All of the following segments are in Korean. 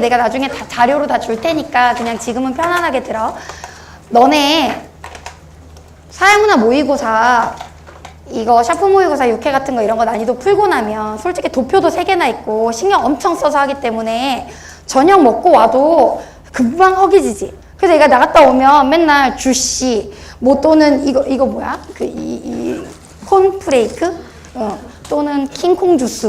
내가 나중에 다 자료로 다 줄 테니까 그냥 지금은 편안하게 들어. 너네 사회문화 모의고사 이거 샤프 모의고사 6회 같은 거 이런 거 난이도 풀고 나면 솔직히 도표도 3개나 있고 신경 엄청 써서 하기 때문에 저녁 먹고 와도 금방 허기지지. 그래서 얘가 나갔다 오면 맨날 주씨 뭐 또는 이거 이거 뭐야? 그 이 이 콘프레이크 어, 또는 킹콩 주스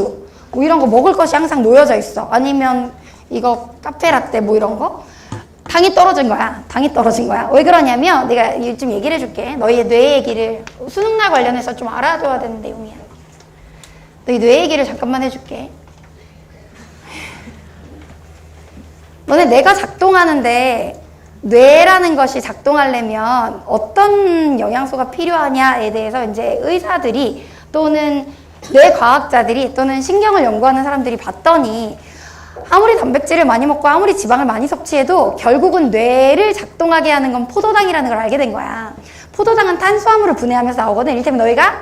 뭐 이런 거 먹을 것이 항상 놓여져 있어. 아니면 이거 카페 라떼 뭐 이런 거 당이 떨어진 거야. 당이 떨어진 거야. 왜 그러냐면 내가 좀 얘기를 해줄게. 너희의 뇌 얘기를 수능날 관련해서 좀 알아줘야 되는 내용이야. 너희 뇌 얘기를 잠깐만 해줄게. 너네 뇌가 작동하는데 뇌라는 것이 작동하려면 어떤 영양소가 필요하냐에 대해서 이제 의사들이 또는 뇌 과학자들이 또는 신경을 연구하는 사람들이 봤더니 아무리 단백질을 많이 먹고 아무리 지방을 많이 섭취해도 결국은 뇌를 작동하게 하는 건 포도당이라는 걸 알게 된 거야. 포도당은 탄수화물을 분해하면서 나오거든. 이를테면 너희가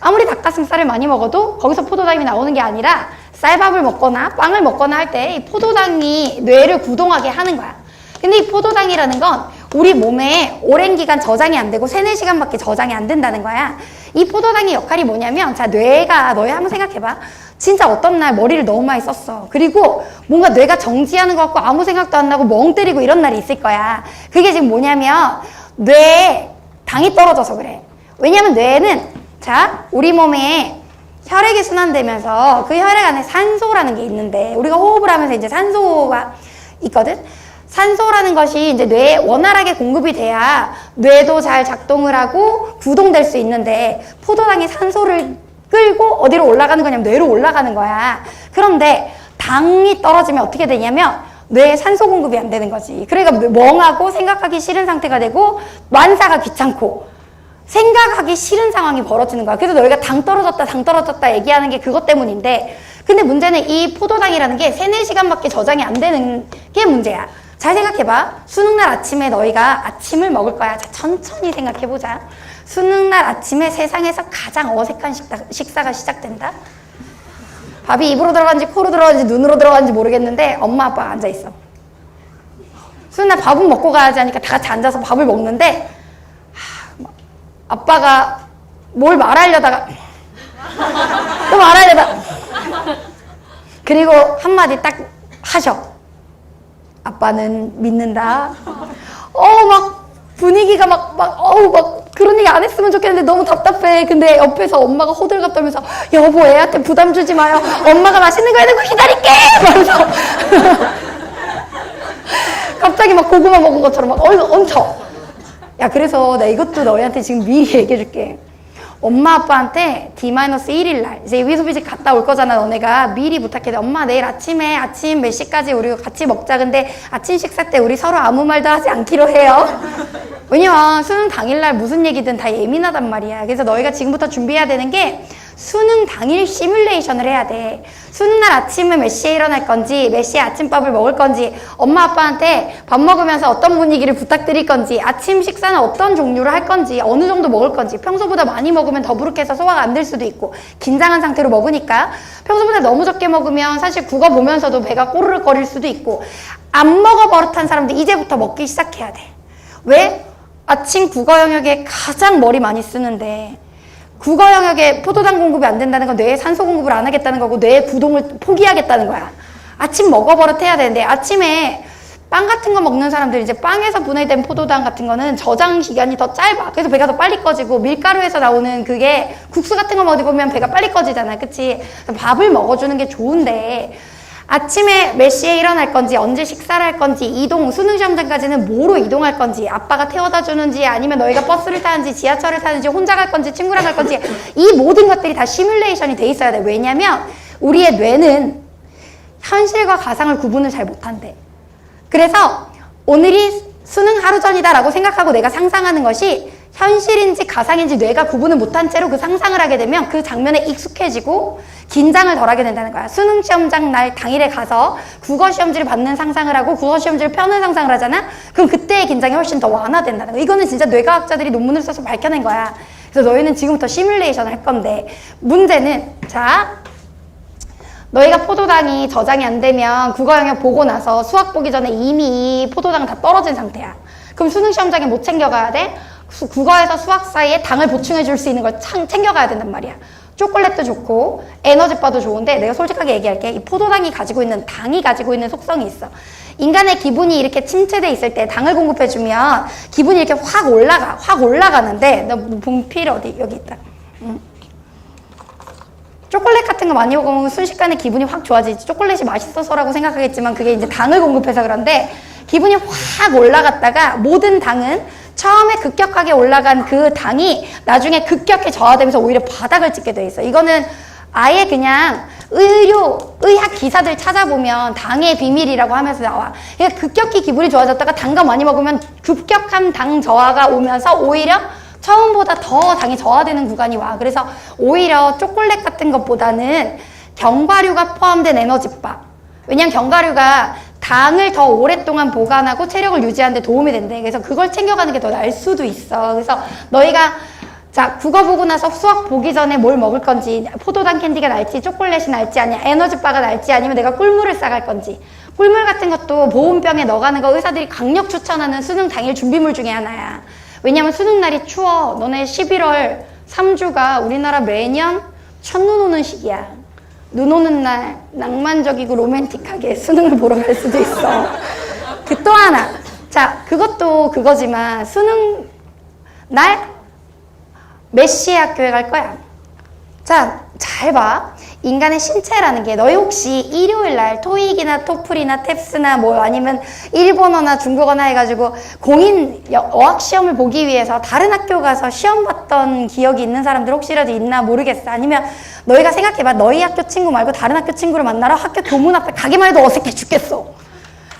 아무리 닭가슴살을 많이 먹어도 거기서 포도당이 나오는 게 아니라 쌀밥을 먹거나 빵을 먹거나 할 때 이 포도당이 뇌를 구동하게 하는 거야. 근데 이 포도당이라는 건 우리 몸에 오랜 기간 저장이 안 되고 3, 4시간밖에 저장이 안 된다는 거야. 이 포도당의 역할이 뭐냐면 자 뇌가 너희 한번 생각해 봐. 진짜 어떤 날 머리를 너무 많이 썼어. 그리고 뭔가 뇌가 정지하는 것 같고 아무 생각도 안 나고 멍 때리고 이런 날이 있을 거야. 그게 지금 뭐냐면 뇌에 당이 떨어져서 그래. 왜냐면 뇌는 자 우리 몸에 혈액이 순환되면서 그 혈액 안에 산소라는 게 있는데 우리가 호흡을 하면서 이제 산소가 있거든. 산소라는 것이 이제 뇌에 원활하게 공급이 돼야 뇌도 잘 작동을 하고 구동될 수 있는데 포도당이 산소를 끌고 어디로 올라가는 거냐면 뇌로 올라가는 거야. 그런데 당이 떨어지면 어떻게 되냐면 뇌에 산소 공급이 안 되는 거지. 그러니까 멍하고 생각하기 싫은 상태가 되고 만사가 귀찮고 생각하기 싫은 상황이 벌어지는 거야. 그래서 너희가 당 떨어졌다, 당 떨어졌다 얘기하는 게 그것 때문인데 근데 문제는 이 포도당이라는 게 3, 4시간밖에 저장이 안 되는 게 문제야. 잘 생각해봐. 수능날 아침에 너희가 아침을 먹을 거야. 자, 천천히 생각해보자. 수능날 아침에 세상에서 가장 어색한 식사, 식사가 시작된다. 밥이 입으로 들어간지 코로 들어간지 눈으로 들어간지 모르겠는데 엄마 아빠 앉아있어. 수능날 밥은 먹고 가야지 하니까 다 같이 앉아서 밥을 먹는데 하, 아빠가 뭘 말하려다가 또 말하려다가 그리고 한마디 딱 하셔. 아빠는 믿는다. 어, 막 분위기가 막, 막, 어우, 막 그런 얘기 안 했으면 좋겠는데 너무 답답해. 근데 옆에서 엄마가 호들갑 떨면서 여보, 애한테 부담 주지 마요. 엄마가 맛있는 거 해놓고 기다릴게! 말면서. 갑자기 막 고구마 먹은 것처럼 막 얼, 엄청. 야, 그래서 나 이것도 너희한테 지금 미리 얘기해 줄게. 엄마 아빠한테 D-1일 날 이제 위소비집 갔다 올 거잖아 너네가. 미리 부탁해. 엄마 내일 아침에 아침 몇 시까지 우리 같이 먹자. 근데 아침 식사 때 우리 서로 아무 말도 하지 않기로 해요. 왜냐면 수능 당일날 무슨 얘기든 다 예민하단 말이야. 그래서 너희가 지금부터 준비해야 되는 게 수능 당일 시뮬레이션을 해야 돼. 수능 날 아침에 몇 시에 일어날 건지 몇 시에 아침밥을 먹을 건지 엄마 아빠한테 밥 먹으면서 어떤 분위기를 부탁드릴 건지 아침 식사는 어떤 종류를 할 건지 어느 정도 먹을 건지 평소보다 많이 먹으면 더부룩해서 소화가 안 될 수도 있고 긴장한 상태로 먹으니까. 평소보다 너무 적게 먹으면 사실 국어 보면서도 배가 꼬르륵 거릴 수도 있고 안 먹어 버릇한 사람들 이제부터 먹기 시작해야 돼. 왜? 아침 국어 영역에 가장 머리 많이 쓰는데 국어 영역에 포도당 공급이 안 된다는 건 뇌에 산소 공급을 안 하겠다는 거고 뇌의 구동을 포기하겠다는 거야. 아침 먹어버릇 해야 되는데 아침에 빵 같은 거 먹는 사람들 이제 빵에서 분해된 포도당 같은 거는 저장 기간이 더 짧아. 그래서 배가 더 빨리 꺼지고 밀가루에서 나오는 그게 국수 같은 거 먹으면 배가 빨리 꺼지잖아. 그치? 밥을 먹어주는 게 좋은데 아침에 몇 시에 일어날 건지 언제 식사를 할 건지 이동 수능 시험장까지는 뭐로 이동할 건지 아빠가 태워다 주는지 아니면 너희가 버스를 타는지 지하철을 타는지 혼자 갈 건지 친구랑 갈 건지 이 모든 것들이 다 시뮬레이션이 돼 있어야 돼. 왜냐면 우리의 뇌는 현실과 가상을 구분을 잘 못한대. 그래서 오늘이 수능 하루 전이다라고 생각하고 내가 상상하는 것이 현실인지 가상인지 뇌가 구분을 못한 채로 그 상상을 하게 되면 그 장면에 익숙해지고 긴장을 덜 하게 된다는 거야. 수능 시험장 날 당일에 가서 국어 시험지를 받는 상상을 하고 국어 시험지를 펴는 상상을 하잖아? 그럼 그때의 긴장이 훨씬 더 완화된다는 거야. 이거는 진짜 뇌과학자들이 논문을 써서 밝혀낸 거야. 그래서 너희는 지금부터 시뮬레이션을 할 건데 문제는 자 너희가 포도당이 저장이 안 되면 국어 영역 보고 나서 수학 보기 전에 이미 이 포도당은 다 떨어진 상태야. 그럼 수능 시험장에 못 챙겨가야 돼? 수- 국어에서 수학 사이에 당을 보충해 줄 수 있는 걸 창- 챙겨가야 된단 말이야. 초콜릿도 좋고 에너지바도 좋은데 내가 솔직하게 얘기할게. 이 포도당이 가지고 있는 당이 가지고 있는 속성이 있어. 인간의 기분이 이렇게 침체돼 있을 때 당을 공급해주면 기분이 이렇게 확 올라가, 확 올라가는데 너 분필 어디 여기 있다. 초콜릿 같은 거 많이 먹으면 순식간에 기분이 확 좋아지지. 초콜릿이 맛있어서라고 생각하겠지만 그게 이제 당을 공급해서 그런데 기분이 확 올라갔다가 모든 당은 처음에 급격하게 올라간 그 당이 나중에 급격히 저하되면서 오히려 바닥을 찍게 돼 있어. 이거는 아예 그냥 의료, 의학 기사들 찾아보면 당의 비밀이라고 하면서 나와. 그러니까 급격히 기분이 좋아졌다가 단거 많이 먹으면 급격한 당 저하가 오면서 오히려 처음보다 더 당이 저하되는 구간이 와. 그래서 오히려 초콜릿 같은 것보다는 견과류가 포함된 에너지바. 왜냐면 견과류가 당을 더 오랫동안 보관하고 체력을 유지하는 데 도움이 된대. 그래서 그걸 챙겨가는 게더 나을 수도 있어. 그래서 너희가 자, 국어 보고 나서 수학 보기 전에 뭘 먹을 건지, 포도당 캔디가 날지, 초콜릿이 날지, 아니 에너지바가 날지, 아니면 내가 꿀물을 싸갈 건지. 꿀물 같은 것도 보온병에 넣어가는 거 의사들이 강력 추천하는 수능 당일 준비물 중에 하나야. 왜냐면 수능 날이 추워. 너네 11월 3주가 우리나라 매년 첫눈 오는 시기야. 눈 오는 날 낭만적이고 로맨틱하게 수능을 보러 갈 수도 있어. 그 또 하나. 자, 그것도 그거지만 수능 날몇 시에 학교에 갈 거야? 자, 잘 봐. 인간의 신체라는 게 너희 혹시 일요일 날 토익이나 토플이나 탭스나 뭐 아니면 일본어나 중국어나 해가지고 공인 여- 어학 시험을 보기 위해서 다른 학교 가서 시험 봤던 기억이 있는 사람들 혹시라도 있나 모르겠어. 아니면 너희가 생각해봐. 너희 학교 친구 말고 다른 학교 친구를 만나러 학교 교문 앞에 가기만 해도 어색해 죽겠어.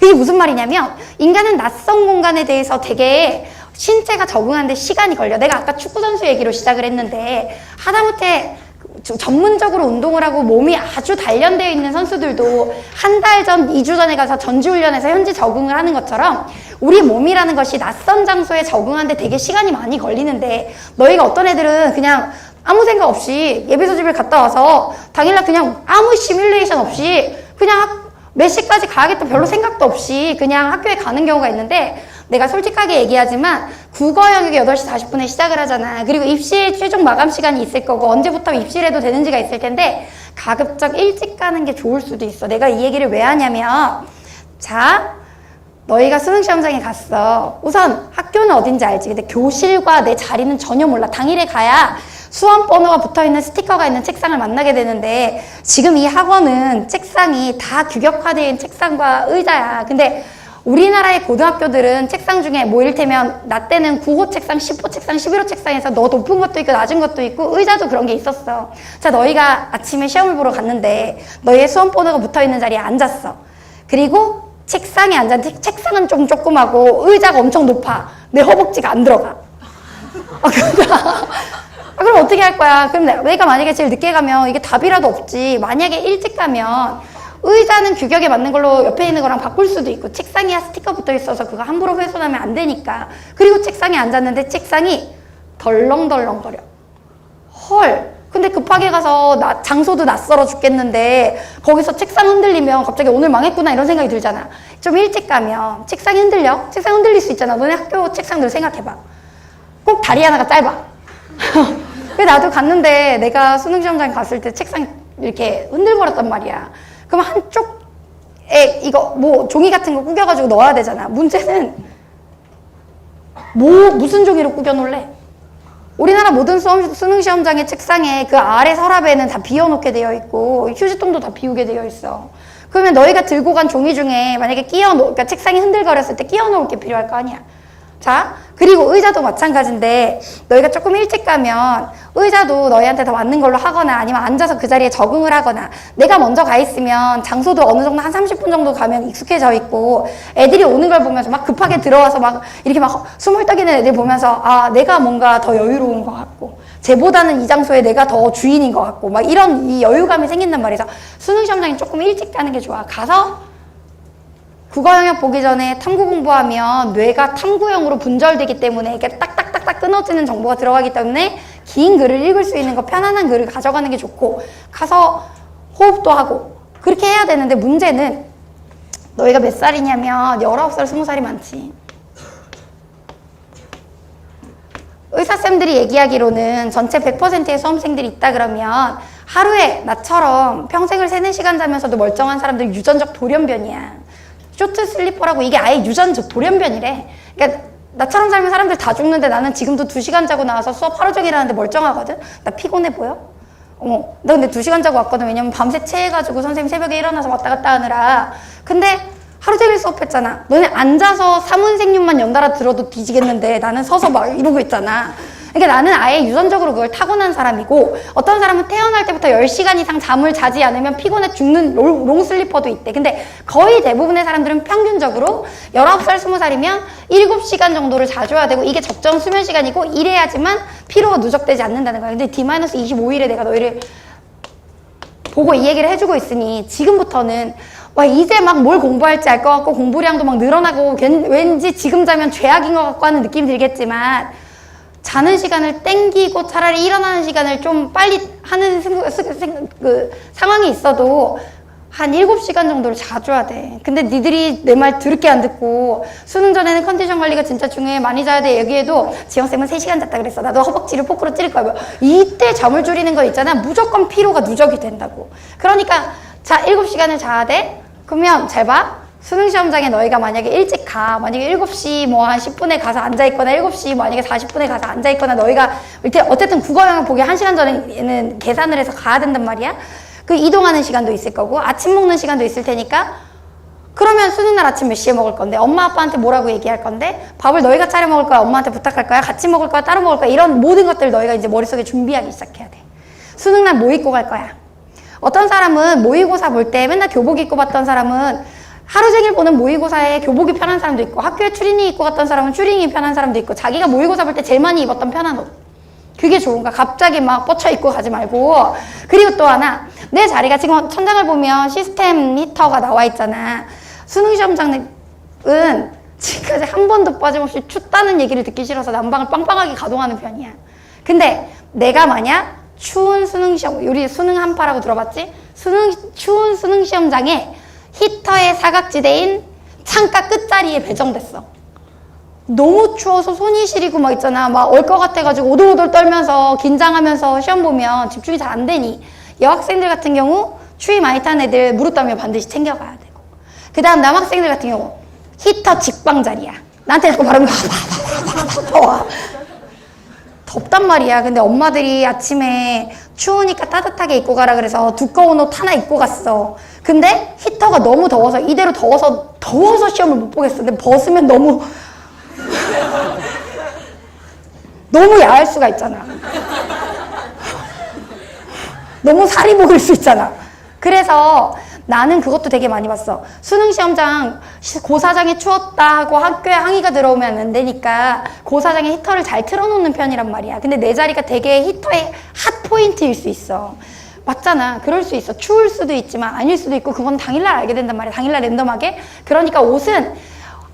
이게 무슨 말이냐면 인간은 낯선 공간에 대해서 되게 신체가 적응하는데 시간이 걸려. 내가 아까 축구 선수 얘기로 시작을 했는데 하다못해 좀 전문적으로 운동을 하고 몸이 아주 단련되어 있는 선수들도 한 달 전, 2주 전에 가서 전지훈련해서 현지 적응을 하는 것처럼 우리 몸이라는 것이 낯선 장소에 적응하는데 되게 시간이 많이 걸리는데 너희가 어떤 애들은 그냥 아무 생각 없이 예비소 집을 갔다 와서 당일날 그냥 아무 시뮬레이션 없이 그냥 학- 몇 시까지 가야겠다 별로 생각도 없이 그냥 학교에 가는 경우가 있는데 내가 솔직하게 얘기하지만 국어 영역이 8시 40분에 시작을 하잖아. 그리고 입시 최종 마감 시간이 있을 거고 언제부터 입시를 해도 되는지가 있을 텐데 가급적 일찍 가는 게 좋을 수도 있어. 내가 이 얘기를 왜 하냐면 자 너희가 수능 시험장에 갔어. 우선 학교는 어딘지 알지. 근데 교실과 내 자리는 전혀 몰라. 당일에 가야 수험 번호가 붙어 있는 스티커가 있는 책상을 만나게 되는데 지금 이 학원은 책상이 다 있는 책상과 의자야. 근데 우리나라의 고등학교들은 책상 중에 뭐 이를테면 나 때는 9호 책상, 10호 책상, 11호 책상에서 너 높은 것도 있고 낮은 것도 있고 의자도 그런 게 있었어. 자, 너희가 아침에 시험을 보러 갔는데 너희의 수험 번호가 붙어 있는 자리에 앉았어. 그리고 책상에 앉았는데 책상은 좀 조그마고 의자가 엄청 높아. 내 허벅지가 안 들어가. 아, 아, 그럼 어떻게 할 거야? 그럼 내- 내가 만약에 제일 늦게 가면 이게 답이라도 없지. 만약에 일찍 가면 의자는 규격에 맞는 걸로 옆에 있는 거랑 바꿀 수도 있고 책상에 스티커 붙어 있어서 그거 함부로 훼손하면 안 되니까. 그리고 책상에 앉았는데 책상이 덜렁덜렁거려. 헐. 근데 급하게 가서 나- 장소도 낯설어 죽겠는데 거기서 책상 흔들리면 갑자기 오늘 망했구나 이런 생각이 들잖아. 좀 일찍 가면 책상이 흔들려? 책상 흔들릴 수 있잖아. 너네 학교 책상들 생각해봐. 꼭 다리 하나가 짧아. 그래 나도 갔는데 내가 수능 시험장 갔을 때 책상 이렇게 흔들거렸단 말이야. 그럼 한쪽에 이거 뭐 종이 같은 거 구겨가지고 넣어야 되잖아. 문제는 뭐 무슨 종이로 구겨 놓을래? 우리나라 모든 수험, 수능 시험장의 책상에 그 아래 서랍에는 다 비워놓게 되어 있고 휴지통도 다 비우게 되어 있어. 그러면 너희가 들고 간 종이 중에 만약에 끼워 놓, 그러니까 책상이 흔들거렸을 때 끼워 놓을 게 필요할 거 아니야. 자, 그리고 의자도 마찬가지인데 너희가 조금 일찍 가면 의자도 너희한테 더 맞는 걸로 하거나 아니면 앉아서 그 자리에 적응을 하거나 내가 먼저 가 있으면 장소도 어느 정도 한 30분 정도 가면 익숙해져 있고 애들이 오는 걸 보면서 막 급하게 들어와서 막 이렇게 막 숨을 떠기는 애들 보면서 아, 내가 뭔가 더 여유로운 것 같고 쟤보다는 이 장소에 내가 더 주인인 것 같고 막 이런 이 여유감이 생긴단 말이죠. 수능 시험장에 조금 일찍 가는 게 좋아. 가서 국어 영역 보기 전에 탐구 공부하면 뇌가 탐구형으로 분절되기 때문에 이게 딱딱딱딱 끊어지는 정보가 들어가기 때문에 긴 글을 읽을 수 있는 거 편안한 글을 가져가는 게 좋고 가서 호흡도 하고 그렇게 해야 되는데 문제는 너희가 몇 살이냐면 19살, 20살이 많지. 의사쌤들이 얘기하기로는 전체 100%의 수험생들이 있다 그러면 하루에 나처럼 평생을 3, 4시간 자면서도 멀쩡한 사람들 유전적 돌연변이야. 쇼트 슬리퍼라고 이게 아예 유전적 돌연변이래. 그러니까 나처럼 살면 사람들 다 죽는데 나는 지금도 2시간 자고 나와서 수업 하루 종일 하는데 멀쩡하거든? 나 피곤해 보여? 어머, 나 근데 2시간 자고 왔거든. 왜냐면 밤새 체해가지고 선생님 새벽에 일어나서 왔다 갔다 하느라. 근데 하루 종일 수업했잖아. 너네 앉아서 사문생률만 연달아 들어도 뒤지겠는데 나는 서서 막 이러고 있잖아. 그러니까 나는 아예 유전적으로 그걸 타고난 사람이고 어떤 사람은 태어날 때부터 10시간 이상 잠을 자지 않으면 피곤해 죽는 롱- 롱 슬리퍼도 있대. 근데 거의 대부분의 사람들은 평균적으로 19살, 20살이면 7시간 정도를 자줘야 되고 이게 적정 수면 시간이고 이래야지만 피로가 누적되지 않는다는 거야. 근데 D-25일에 내가 너희를 보고 이 얘기를 해주고 있으니 지금부터는 와 이제 막 뭘 공부할지 알 것 같고 공부량도 막 늘어나고 왠- 왠지 지금 자면 죄악인 것 같고 하는 느낌이 들겠지만 자는 시간을 땡기고 차라리 일어나는 시간을 좀 빨리 하는 그 상황이 있어도 한 7시간 정도를 자줘야 돼. 근데 니들이 내 말 들을게 안 듣고 수능 전에는 컨디션 관리가 진짜 중요해. 많이 자야 돼. 여기에도 지영쌤은 3시간 잤다 그랬어. 나도 허벅지를 포크로 찌를 거야. 뭐 이때 잠을 줄이는 거 있잖아. 무조건 피로가 누적이 된다고. 그러니까 자, 7시간을 자야 돼? 그러면 잘 봐. 수능 시험장에 너희가 만약에 일찍 가, 만약에 7시 뭐 한 10분에 가서 앉아있거나 7시 만약에 40분에 가서 앉아있거나 너희가 어쨌든 국어 영역 보기 1시간 전에는 계산을 해서 가야 된단 말이야. 그 이동하는 시간도 있을 거고 아침 먹는 시간도 있을 테니까 그러면 수능 날 아침 몇 시에 먹을 건데 엄마 아빠한테 뭐라고 얘기할 건데 밥을 너희가 차려 먹을 거야 엄마한테 부탁할 거야 같이 먹을 거야 따로 먹을 거야 이런 모든 것들 너희가 이제 머릿속에 준비하기 시작해야 돼 수능 날 뭐 입고 갈 거야 어떤 사람은 모의고사 볼 때 맨날 교복 입고 봤던 사람은 하루 종일 보는 모의고사에 교복이 편한 사람도 있고 학교에 추리닝 입고 갔던 사람은 추리닝이 편한 사람도 있고 자기가 모의고사 볼 때 제일 많이 입었던 편한 옷 그게 좋은가? 갑자기 막 뻗쳐 입고 가지 말고. 그리고 또 하나, 내 자리가 지금 천장을 보면 시스템 히터가 나와 있잖아. 수능 시험장은 지금까지 한 번도 빠짐없이 춥다는 얘기를 듣기 싫어서 난방을 빵빵하게 가동하는 편이야. 근데 내가 만약 추운 수능 시험, 우리 수능 한파라고 들어봤지? 수능, 추운 수능 시험장에 히터의 사각지대인 창가 끝자리에 배정됐어. 너무 추워서 손이 시리고 막 있잖아. 막얼것 같아가지고 오돌오돌 떨면서 긴장하면서 시험 보면 집중이 잘 안 되니. 여학생들 같은 경우 추위 많이 탄 애들 무릎 담요 반드시 챙겨가야 되고. 그 다음 남학생들 같은 경우 히터 직방 자리야. 나한테 자꾸 바르면 더워. 덥단 말이야. 근데 엄마들이 아침에 추우니까 따뜻하게 입고 가라 그래서 두꺼운 옷 하나 입고 갔어. 근데 히터가 너무 더워서 이대로 더워서 더워서 시험을 못 보겠어. 근데 벗으면 너무 너무 야할 수가 있잖아. 너무 살이 먹을 수 있잖아. 그래서 나는 그것도 되게 많이 봤어. 수능 시험장 시- 고사장이 추웠다 하고 학교에 항의가 들어오면 안 되니까 고사장에 히터를 잘 틀어놓는 편이란 말이야. 근데 내 자리가 되게 히터의 핫 포인트일 수 있어. 맞잖아. 그럴 수 있어. 추울 수도 있지만 아닐 수도 있고 그건 당일날 알게 된단 말이야. 당일날 랜덤하게. 그러니까 옷은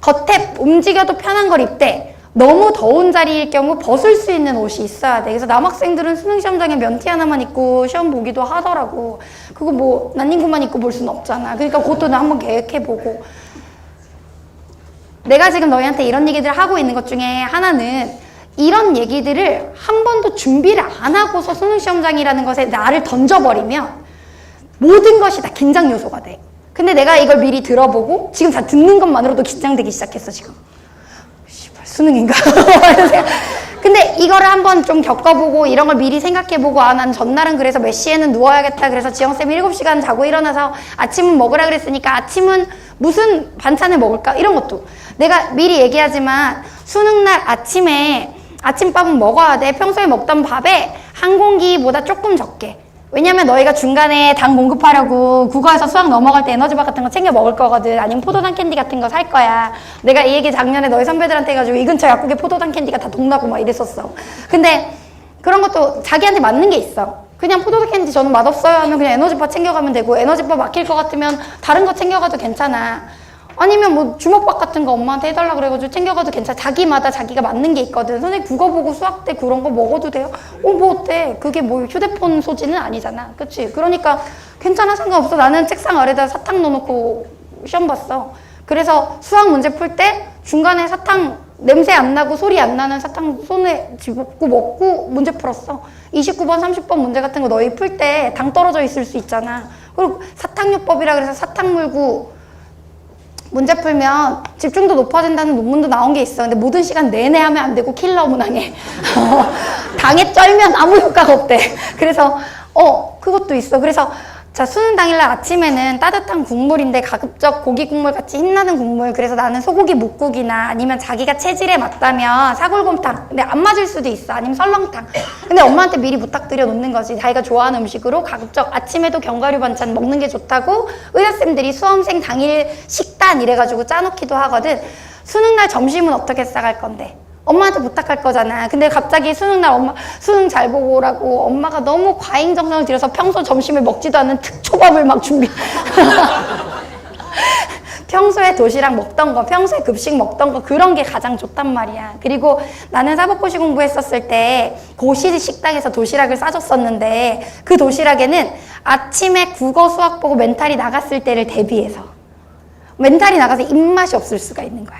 겉에 움직여도 편한 걸 입되 너무 더운 자리일 경우 벗을 수 있는 옷이 있어야 돼. 그래서 남학생들은 수능 시험장에 면티 하나만 입고 시험 보기도 하더라고. 그거 뭐 난닝구만 입고 볼 수는 없잖아. 그러니까 그것도 한번 계획해보고. 내가 지금 너희한테 이런 얘기들을 하고 있는 것 중에 하나는 이런 얘기들을 한 번도 준비를 안 하고서 수능 시험장이라는 것에 나를 던져버리면 모든 것이 다 긴장 요소가 돼. 근데 내가 이걸 미리 들어보고 지금 다 듣는 것만으로도 긴장되기 시작했어 지금. 씨발 수능인가? 근데 이거를 한번 좀 겪어보고 이런 걸 미리 생각해보고 아 난 전날은 그래서 몇 시에는 누워야겠다 그래서 지영쌤 7시간 자고 일어나서 아침은 먹으라 그랬으니까 아침은 무슨 반찬을 먹을까 이런 것도 내가 미리 얘기하지만 수능날 아침에 아침밥은 먹어야 돼 평소에 먹던 밥에 한 공기보다 조금 적게 왜냐면 너희가 중간에 당 공급하려고 국어에서 수학 넘어갈 때 에너지바 같은 거 챙겨 먹을 거거든. 아니면 포도당 캔디 같은 거 살 거야. 내가 이 얘기 작년에 너희 선배들한테 해가지고 이 근처 약국에 포도당 캔디가 다 동나고 막 이랬었어. 근데 그런 것도 자기한테 맞는 게 있어. 그냥 포도당 캔디 저는 맛없어요 하면 그냥 에너지바 챙겨가면 되고 에너지바 막힐 것 같으면 다른 거 챙겨가도 괜찮아. 아니면 뭐 주먹밥 같은 거 엄마한테 해달라 그래가지고 챙겨가도 괜찮아. 자기마다 자기가 맞는 게 있거든. 선생님 국어 보고 수학 때 그런 거 먹어도 돼요? 어, 뭐 어때? 그게 뭐 휴대폰 소지는 아니잖아. 그치? 그러니까 괜찮아 상관없어 나는 책상 아래다 사탕 넣어놓고 시험 봤어 그래서 수학 문제 풀 때 중간에 사탕 냄새 안 나고 소리 안 나는 사탕 손에 집고 먹고 문제 풀었어 29번 30번 문제 같은 거 너희 풀 때 당 떨어져 있을 수 있잖아 그리고 사탕요법이라 그래서 사탕 물고 문제 풀면 집중도 높아진다는 논문도 나온 게 있어. 근데 모든 시간 내내 하면 안 되고 킬러 문항에. 당에 쩔면 아무 효과가 없대. 그래서, 어, 그것도 있어. 그래서, 자, 수능 당일날 아침에는 따뜻한 국물인데 가급적 고기 국물 같이 힘나는 국물. 그래서 나는 소고기 묵국이나 아니면 자기가 체질에 맞다면 사골곰탕. 근데 안 맞을 수도 있어. 아니면 설렁탕. 근데 엄마한테 미리 부탁드려 놓는 거지. 자기가 좋아하는 음식으로 가급적 아침에도 견과류 반찬 먹는 게 좋다고 의사쌤들이 수험생 당일 식단 이래가지고 짜놓기도 하거든. 수능날 점심은 어떻게 싸갈 건데? 엄마한테 부탁할 거잖아. 근데 갑자기 수능 날 엄마 수능 잘 보고 오라고 엄마가 너무 과잉 정성을 들여서 평소 점심에 먹지도 않는 특초밥을 막 준비. 평소에 도시락 먹던 거, 평소에 급식 먹던 거 그런 게 가장 좋단 말이야. 그리고 나는 사법고시 공부했었을 때 고시 식당에서 도시락을 싸줬었는데 그 도시락에는 아침에 국어 수학 보고 멘탈이 나갔을 때를 대비해서 멘탈이 나가서 입맛이 없을 수가 있는 거야.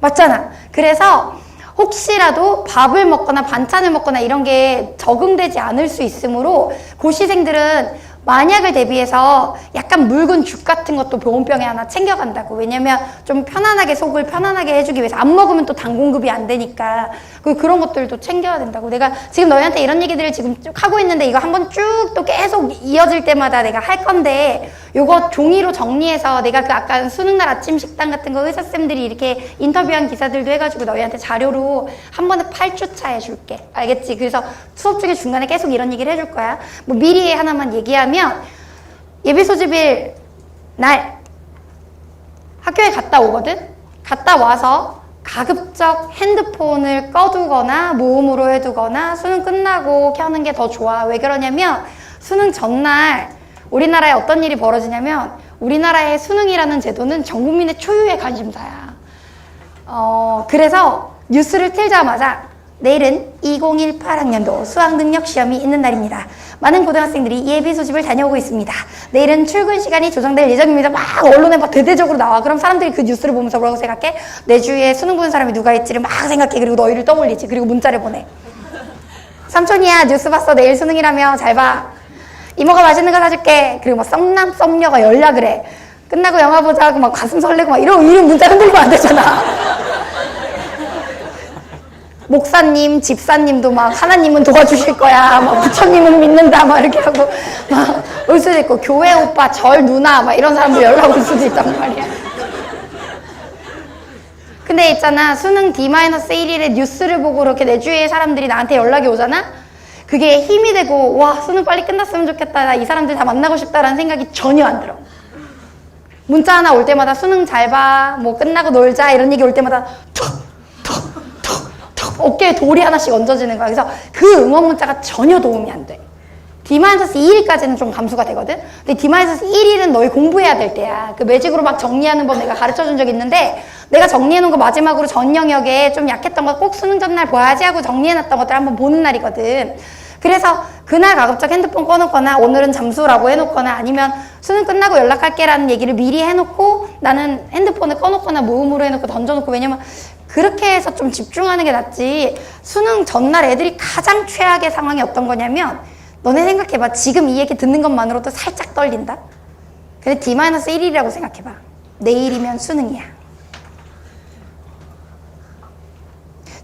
맞잖아. 그래서 혹시라도 밥을 먹거나 반찬을 먹거나 이런 게 적응되지 않을 수 있으므로 고시생들은 만약을 대비해서 약간 묽은 죽 같은 것도 보온병에 하나 챙겨간다고. 왜냐면 좀 편안하게 속을 편안하게 해주기 위해서 안 먹으면 또 당 공급이 안 되니까. 그 그런 것들도 챙겨야 된다고. 내가 지금 너희한테 이런 얘기들을 지금 쭉 하고 있는데 이거 한번 쭉 또 계속 이어질 때마다 내가 할 건데 요거 종이로 정리해서 내가 그 아까 수능날 아침 식당 같은 거 의사 쌤들이 이렇게 인터뷰한 기사들도 해가지고 너희한테 자료로 한 번에 8주차 해줄게. 알겠지? 그래서 수업 중에 중간에 계속 이런 얘기를 해줄 거야. 뭐 미리 하나만 얘기하면 예비 소집일 날 학교에 갔다 오거든? 갔다 와서 가급적 핸드폰을 꺼두거나 무음으로 해두거나 수능 끝나고 켜는 게 더 좋아. 왜 그러냐면 수능 전날 우리나라에 어떤 일이 벌어지냐면 우리나라의 수능이라는 제도는 전 국민의 초유의 관심사야. 어, 그래서 뉴스를 틀자마자 내일은 2018학년도 수학 능력 시험이 있는 날입니다. 많은 고등학생들이 예비 소집을 다녀오고 있습니다. 내일은 출근 시간이 조정될 예정입니다. 막 언론에 막 대대적으로 나와. 그럼 사람들이 그 뉴스를 보면서 뭐라고 생각해? 내 주위에 수능 보는 사람이 누가 있지를 막 생각해. 그리고 너희를 떠올리지. 그리고 문자를 보내. 삼촌이야 뉴스 봤어. 내일 수능이라며 잘 봐. 이모가 맛있는 거 사줄게. 그리고 막 썸남 썸녀가 연락을 해. 끝나고 영화 보자 하고 막 가슴 설레고 막 이런 이런 문자 흔들리면 안 되잖아. 목사님, 집사님도 막 하나님은 도와주실 거야, 막 부처님은 믿는다, 막 이렇게 하고 막 올 수도 있고 교회 오빠, 절 누나, 막 이런 사람들 연락 올 수도 있단 말이야. 근데 있잖아. 수능 D-1일에 뉴스를 보고 그렇게 내 주위에 사람들이 나한테 연락이 오잖아? 그게 힘이 되고 와 수능 빨리 끝났으면 좋겠다. 나 이 사람들 다 만나고 싶다라는 생각이 전혀 안 들어. 문자 하나 올 때마다 수능 잘 봐 뭐 끝나고 놀자. 이런 얘기 올 때마다 어깨에 돌이 하나씩 얹어지는 거야 그래서 그 응원 문자가 전혀 도움이 안 돼 D-2일까지는 좀 감수가 되거든? 근데 D-1일은 너희 공부해야 될 때야. 그 매직으로 막 정리하는 법 내가 가르쳐 준 적 있는데, 내가 정리해 놓은 거 마지막으로 전 영역에 좀 약했던 거 꼭 수능 전날 봐야지 하고 정리해 놨던 것들 한번 보는 날이거든. 그래서 그날 가급적 핸드폰 꺼놓거나 오늘은 잠수라고 해놓거나 아니면 수능 끝나고 연락할게라는 얘기를 미리 해놓고 나는 핸드폰을 꺼놓거나 모음으로 해놓고 던져놓고 왜냐면 그렇게 해서 좀 집중하는 게 낫지 수능 전날 애들이 가장 최악의 상황이 어떤 거냐면 너네 생각해봐. 지금 이 얘기 듣는 것만으로도 살짝 떨린다? 근데 D-1이라고 생각해봐. 내일이면 수능이야.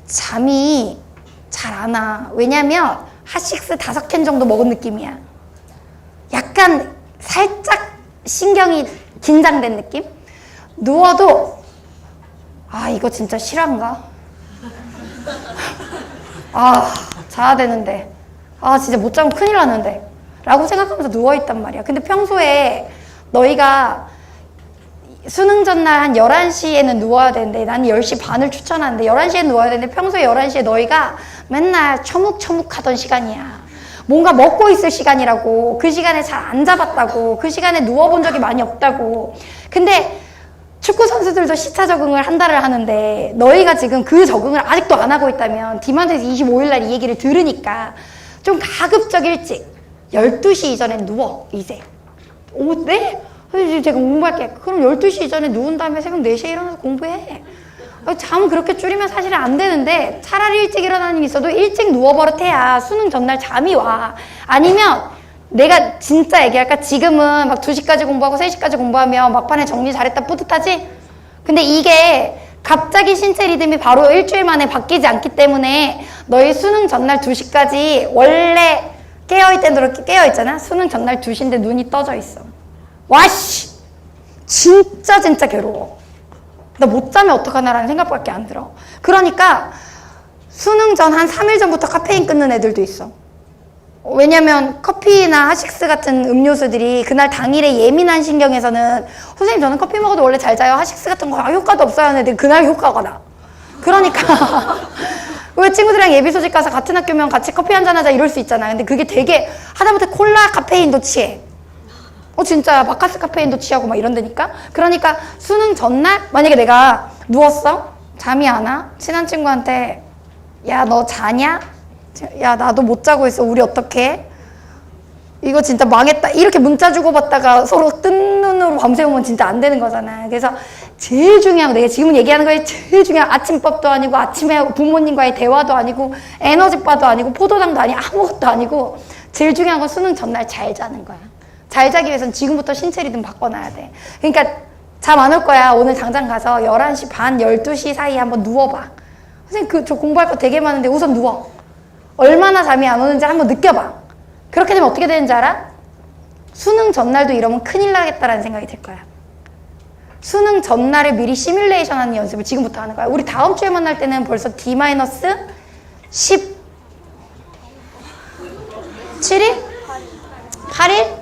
잠이 잘 안 와. 왜냐면 핫식스 다섯 캔 정도 먹은 느낌이야. 약간 살짝 신경이 긴장된 느낌? 누워도 아 이거 진짜 실화인가? 아 자야 되는데. 아 진짜 못 자면 큰일 나는데. 라고 생각하면서 누워있단 말이야. 근데 평소에 너희가 수능 전날 한 11시에는 누워야 되는데 나는 10시 반을 추천하는데 11시에 누워야 되는데 평소에 11시에 너희가 맨날 처묵처묵 하던 시간이야. 뭔가 먹고 있을 시간이라고. 그 시간에 잘 안 잡았다고. 그 시간에 누워본 적이 많이 없다고. 근데 축구 선수들도 시차 적응을 한 달을 하는데 너희가 지금 그 적응을 아직도 안 하고 있다면 디만드에서 25일 날 이 얘기를 들으니까 좀 가급적 일찍 12시 이전에 누워 이제 오, 네? 그래서 제가 공부할게. 그럼 12시 이전에 누운 다음에 새벽 4시에 일어나서 공부해. 아, 잠 그렇게 줄이면 사실은 안 되는데 차라리 일찍 일어나는 게 있어도 일찍 누워버릇해야 수능 전날 잠이 와. 아니면 내가 진짜 얘기할까? 지금은 막 2시까지 공부하고 3시까지 공부하면 막판에 정리 잘했다 뿌듯하지? 근데 이게 갑자기 신체 리듬이 바로 일주일 만에 바뀌지 않기 때문에 너희 수능 전날 2시까지 원래 깨어있던 대로 깨어있잖아? 수능 전날 2시인데 눈이 떠져 있어. 와씨! 진짜 진짜 괴로워. 나 못 자면 어떡하나라는 생각밖에 안 들어. 그러니까 수능 전 한 3일 전부터 카페인 끊는 애들도 있어. 왜냐면 커피나 하식스 같은 음료수들이 그날 당일에 예민한 신경에서는 선생님 저는 커피 먹어도 원래 잘 자요. 하식스 같은 거 아, 효과도 없어요. 하는 애들 그날 효과가 나. 그러니까 왜 친구들이랑 예비 소집 가서 같은 학교면 같이 커피 한잔 하자 이럴 수 있잖아 근데 그게 되게 하다못해 콜라 카페인도 취해. 어 진짜 바카스 카페인도 취하고 막 이런다니까? 그러니까 수능 전날 만약에 내가 누웠어? 잠이 안 와? 친한 친구한테 야 너 자냐 야 나도 못 자고 있어. 우리 어떡해? 이거 진짜 망했다. 이렇게 문자 주고받다가 서로 뜬 눈으로 밤새우면 진짜 안 되는 거잖아. 그래서 제일 중요한 거 내가 지금 얘기하는 거에 제일 중요한 아침밥도 아니고 아침에 부모님과의 대화도 아니고 에너지바도 아니고 포도당도 아니고 아무것도 아니고 제일 중요한 건 수능 전날 잘 자는 거야. 잘 자기 위해서는 지금부터 신체 리듬 바꿔놔야 돼. 그러니까 잠 안 올 거야. 오늘 당장 가서 11시 반 12시 사이에 한번 누워봐. 선생님 그 저 공부할 거 되게 많은데 우선 누워 얼마나 잠이 안 오는지 한번 느껴봐. 그렇게 되면 어떻게 되는지 알아? 수능 전날도 이러면 큰일 나겠다라는 생각이 들 거야. 수능 전날에 미리 시뮬레이션 하는 연습을 지금부터 하는 거야. 우리 다음 주에 만날 때는 벌써 D-10 7일? 8일?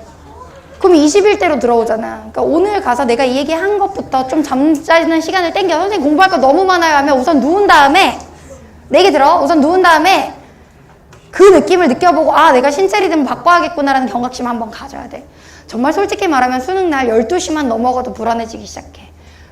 그럼 20일대로 들어오잖아. 그러니까 오늘 가서 내가 이 얘기 한 것부터 좀 잠자는 시간을 땡겨. 선생님 공부할 거 너무 많아요 하면 우선 누운 다음에 내 얘기 들어. 우선 누운 다음에 그 느낌을 느껴보고 아 내가 신체 리듬 바꿔야겠구나라는 경각심 한번 가져야 돼. 정말 솔직히 말하면 수능 날 12시만 넘어가도 불안해지기 시작해.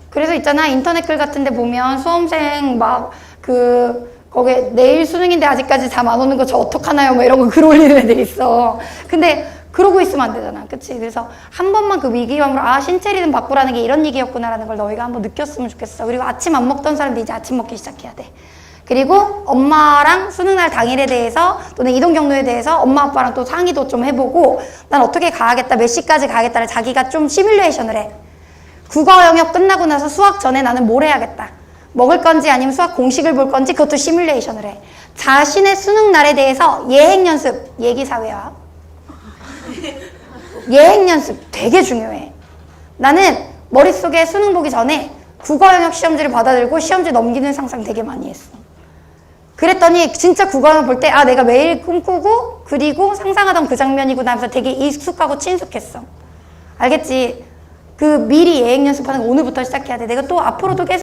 그래서 있잖아 인터넷 글 같은 데 보면 수험생 막 그 거기 내일 수능인데 아직까지 잠 안 오는 거 저 어떡하나요? 뭐 이런 거 글 올리는 애들 있어. 근데 그러고 있으면 안 되잖아. 그치? 그래서 한 번만 그 위기감으로 아 신체 리듬 바꾸라는 게 이런 얘기였구나라는 걸 너희가 한번 느꼈으면 좋겠어. 그리고 아침 안 먹던 사람들 이제 아침 먹기 시작해야 돼. 그리고 엄마랑 수능날 당일에 대해서 또는 이동 경로에 대해서 엄마 아빠랑 또 상의도 좀 해보고 난 어떻게 가야겠다 몇 시까지 가야겠다를 자기가 좀 시뮬레이션을 해. 국어 영역 끝나고 나서 수학 전에 나는 뭘 해야겠다. 먹을 건지 아니면 수학 공식을 볼 건지 그것도 시뮬레이션을 해. 자신의 수능날에 대해서 예행 연습 얘기 사회화 예행 연습 되게 중요해. 나는 머릿속에 수능 보기 전에 국어 영역 시험지를 받아들고 시험지 넘기는 상상 되게 많이 했어 그랬더니 진짜 국어를 볼 때 아 내가 매일 꿈꾸고 그리고 상상하던 그 장면이구나 하면서 되게 익숙하고 친숙했어. 알겠지? 그 미리 예행 연습하는 거 오늘부터 시작해야 돼. 내가 또 앞으로도 계속